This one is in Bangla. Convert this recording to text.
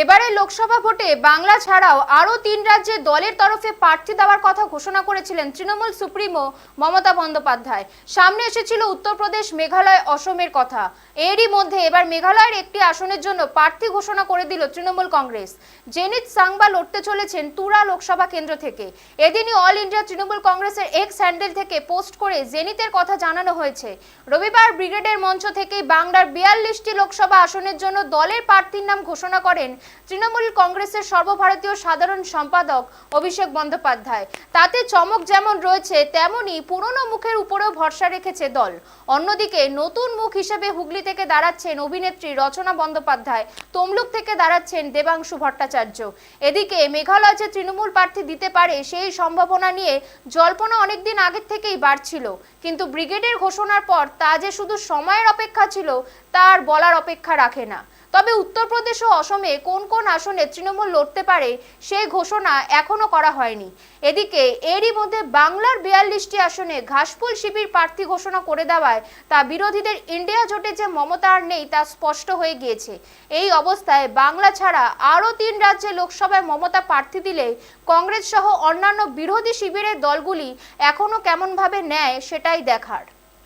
এবারে লোকসভা ভোটে বাংলা ছাড়াও আরও তিন রাজ্যে দলের তরফে প্রার্থী দেওয়ার কথা ঘোষণা করেছিলেন তৃণমূল সুপ্রিমো মমতা বন্দ্যোপাধ্যায়। সামনে এসেছিল উত্তরপ্রদেশ, মেঘালয়, অসমের কথা। এরই মধ্যে এবার মেঘালয়ের একটি আসনের জন্য প্রার্থী ঘোষণা করে দিল তৃণমূল কংগ্রেস। জেনিত সাংবা লড়তে চলেছেন তুরা লোকসভা কেন্দ্র থেকে। এদিনই অল ইন্ডিয়া তৃণমূল কংগ্রেসের এক্স হ্যান্ডেল থেকে পোস্ট করে জেনিতের কথা জানানো হয়েছে। রবিবার ব্রিগেডের মঞ্চ থেকেই বাংলার বিয়াল্লিশটি লোকসভা আসনের জন্য দলের প্রার্থীর নাম ঘোষণা করেন তৃণমূল কংগ্রেসের সর্বভারতীয় সাধারণ সম্পাদক অভিষেক বন্দ্যোপাধ্যায়। তাতে চমক যেমন রয়েছে তেমনই পুরনো মুখের উপরেও ভরসা রেখেছে দল। অন্যদিকে নতুন মুখ হিসেবে হুগলি থেকে দাঁড়াচ্ছেন অভিনেত্রী রচনা বন্দ্যোপাধ্যায়, তমলুক থেকে দাঁড়াচ্ছেন দেবাংশু ভট্টাচার্য। এদিকে মেঘালয় যে তৃণমূল প্রার্থী দিতে পারে, সেই সম্ভাবনা নিয়ে জল্পনা অনেকদিন আগের থেকেই বাড়ছিল। কিন্তু ব্রিগেডের ঘোষণার পর তা যে শুধু সময়ের অপেক্ষা ছিল, তার বলার অপেক্ষা রাখে না। তবে উত্তরপ্রদেশ ও অসমে কোন কোন আসনে তৃণমূল লড়তে পারে সেই ঘোষণা এখনও করা হয়নি। এদিকে এরই মধ্যে বাংলার বিয়াল্লিশটি আসনে ঘাসফুল শিবির প্রার্থী ঘোষণা করে দেওয়ায় তা বিরোধীদের ইন্ডিয়া জোটে যে মমতা আর নেই তা স্পষ্ট হয়ে গিয়েছে। এই অবস্থায় বাংলা ছাড়া আরও তিন রাজ্যে লোকসভায় মমতা প্রার্থী দিলে কংগ্রেস সহ অন্যান্য বিরোধী শিবিরের দলগুলি এখনও কেমনভাবে নেয় সেটাই দেখার।